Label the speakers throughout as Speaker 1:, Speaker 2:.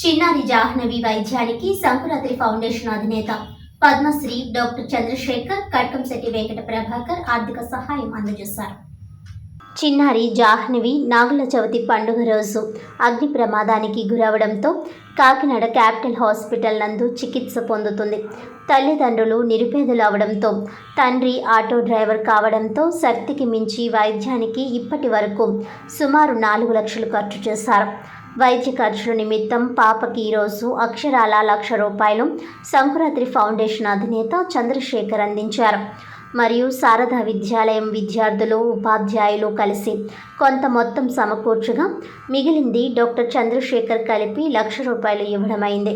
Speaker 1: చిన్నారి జాహ్నవి వైద్యానికి సంకురాత్రి ఫౌండేషన్ అధినేత పద్మశ్రీ డాక్టర్ చంద్రశేఖర్ కట్కంశెట్టి వెంకట ప్రభాకర్ ఆర్థిక సహాయం అందజేశారు. చిన్నారి జాహ్నవి నాగుల చవితి పండుగ రోజు అగ్ని ప్రమాదానికి గురవడంతో కాకినాడ క్యాపిటల్ హాస్పిటల్ నందు చికిత్స పొందుతుంది. తల్లిదండ్రులు నిరుపేదలు అవడంతో తండ్రి ఆటో డ్రైవర్ కావడంతో శక్తికి మించి వైద్యానికి ఇప్పటి వరకు సుమారు నాలుగు లక్షలు ఖర్చు చేశారు. వైద్య ఖర్చుల నిమిత్తం పాపకి ఈరోజు అక్షరాల లక్ష రూపాయలు సంకురాత్రి ఫౌండేషన్ అధినేత చంద్రశేఖర్ అందించారు. మరియు శారదా విద్యాలయం విద్యార్థులు ఉపాధ్యాయులు కలిసి కొంత మొత్తం సమకూర్చగా మిగిలింది డాక్టర్ చంద్రశేఖర్ కలిపి లక్ష రూపాయలు ఇవ్వడమైంది.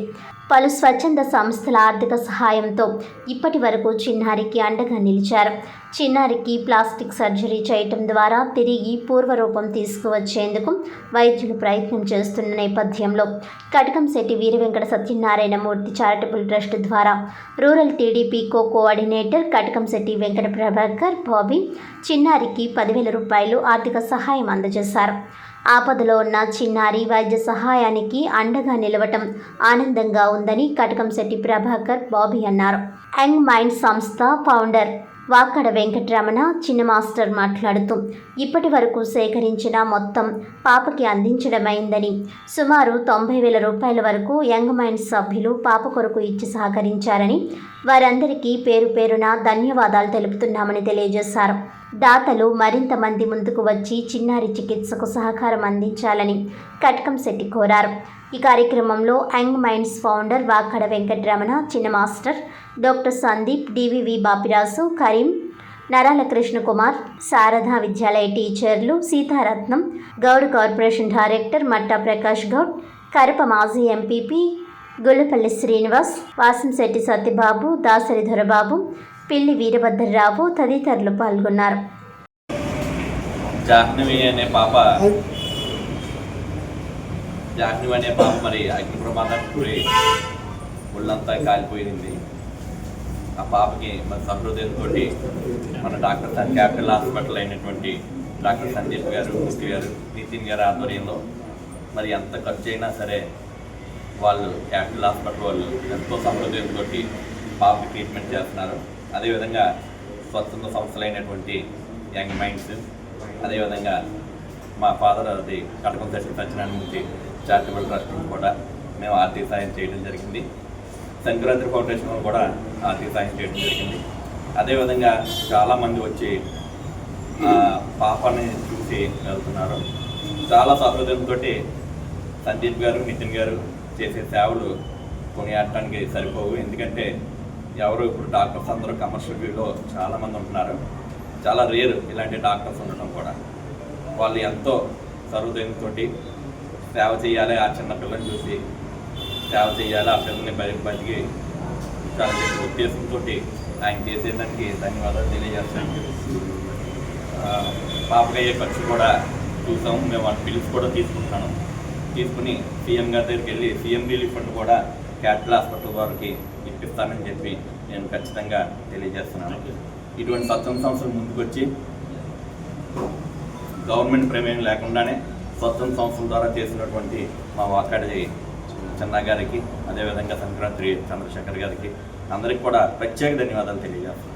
Speaker 1: పలు స్వచ్ఛంద సంస్థల ఆర్థిక సహాయంతో ఇప్పటి వరకు చిన్నారికి అండగా నిలిచారు. చిన్నారికి ప్లాస్టిక్ సర్జరీ చేయటం ద్వారా తిరిగి పూర్వరూపం తీసుకువచ్చేందుకు వైద్యులు ప్రయత్నం చేస్తున్న నేపథ్యంలో కటకంశెట్టి వీరవెంకట వెంకట చారిటబుల్ ట్రస్ట్ ద్వారా rural TDP co coordinator Katakamsetti Venkata Prabhakar Bobby చిన్నారికి పదివేల రూపాయలు ఆర్థిక సహాయం అందజేశారు. ఆపదలో ఉన్న చిన్నారి వైద్య సహాయానికి అండగా నిలవటం ఆనందంగా ఉందని కటకంశెట్టి ప్రభాకర్ బాబీ అన్నారు. యంగ్ మైండ్ సంస్థ ఫౌండర్ వాకడ వెంకటరమణ చిన్న మాస్టర్ మాట్లాడుతూ ఇప్పటి వరకు సేకరించిన మొత్తం పాపకి అందించడమైందని. సుమారు తొంభై వేల రూపాయల వరకు యంగ్ మైండ్ సభ్యులు పాప కొరకు ఇచ్చి సహకరించారని వారందరికీ పేరు పేరున ధన్యవాదాలు తెలుపుతున్నామని తెలియజేశారు. దాతలు మరింత మంది ముందుకు వచ్చి చిన్నారి చికిత్సకు సహకారం అందించాలని కట్కం శెట్టి కోరారు. ఈ కార్యక్రమంలో young minds founder Vakada Venkataramana Chinna master doctor Sandeep DVV Bapiraju Karim Narala Krishnakumar Sharada Vidyalaya టీచర్లు సీతారత్నం గౌడ్ కార్పొరేషన్ డైరెక్టర్ మట్టా ప్రకాష్ గౌడ్ కరప మాజీ ఎంపీపీ గొల్లపల్లి శ్రీనివాస్ వాసంశెట్టి సత్యబాబు దాసరి దొరబాబు పిల్లి వీరభద్రరావు తదితరులు పాల్గొన్నారు.
Speaker 2: జాహ్నవి అనే పాప జాహ్నవి అనే పాప మరి అగ్ని ప్రమాదానికి గురి ఒళ్ళంతా కాలిపోయింది. ఆ పాపకి మరి సహృదయంతో మన డాక్టర్ క్యాపిటల్ హాస్పిటల్ అయినటువంటి డాక్టర్ సందీప్ గారు మూర్తి గారు నితిన్ గారు ఆధ్వర్యంలో మరి ఎంత ఖర్చు అయినా సరే వాళ్ళు క్యాపిటల్ హాస్పిటల్ వాళ్ళు ఎంతో సహృదయంతో పాపకి ట్రీట్మెంట్ చేస్తున్నారు. అదేవిధంగా స్వచ్ఛంద సంస్థలైనటువంటి యంగ్ మైండ్స్ అదేవిధంగా మా ఫాదర్ అది కటకం దర్శన సత్యనారాయణమూర్తి చారిటబుల్ ట్రస్ట్ కూడా మేము ఆర్థిక సాయం చేయడం జరిగింది. సంక్రాంతి ఫౌండేషన్ కూడా ఆర్థిక సాయం చేయడం జరిగింది. అదేవిధంగా చాలామంది వచ్చి పాపని చూసి వెళ్తున్నారు. చాలా సహృదయంతో సందీప్ గారు నితిన్ గారు చేసే సేవలు కొనియాడటానికి సరిపోవు. ఎందుకంటే ఎవరు ఇప్పుడు డాక్టర్స్ అందరూ కమర్షియల్ వ్యూలో చాలామంది ఉంటున్నారు. చాలా రేరు ఇలాంటి డాక్టర్స్ ఉండటం కూడా. వాళ్ళు ఎంతో సర్వదయంతో సేవ చేయాలి ఆ చిన్న పిల్లని చూసి సేవ చేయాలి ఆ పిల్లని బతి బతికి చాలా ఉద్దేశంతో ఆయన చేసేదానికి ధన్యవాదాలు తెలియజేస్తాను. ఆ, పాపకి అయ్యే ఖర్చు కూడా చూసాము మేము వాళ్ళ బిల్స్ కూడా తీసుకుంటున్నాను. తీసుకుని సీఎం గారి దగ్గరికి వెళ్ళి సీఎం రిలీఫ్ ఫండ్ కూడా క్యాపిటల్ హాస్పిటల్ వారికి ఇప్పిస్తానని చెప్పి నేను ఖచ్చితంగా తెలియజేస్తున్నాను. ఇటువంటి స్వచ్ఛంద సంస్థలు ముందుకొచ్చి గవర్నమెంట్ ప్రమేయం లేకుండానే స్వత్వం సంస్థల ద్వారా చేసినటువంటి మా వాకాడి చెన్నా గారికి అదేవిధంగా సంక్రాంతి చంద్రశేఖర్ గారికి అందరికి కూడా ప్రత్యేక ధన్యవాదాలు తెలియజేస్తున్నాను.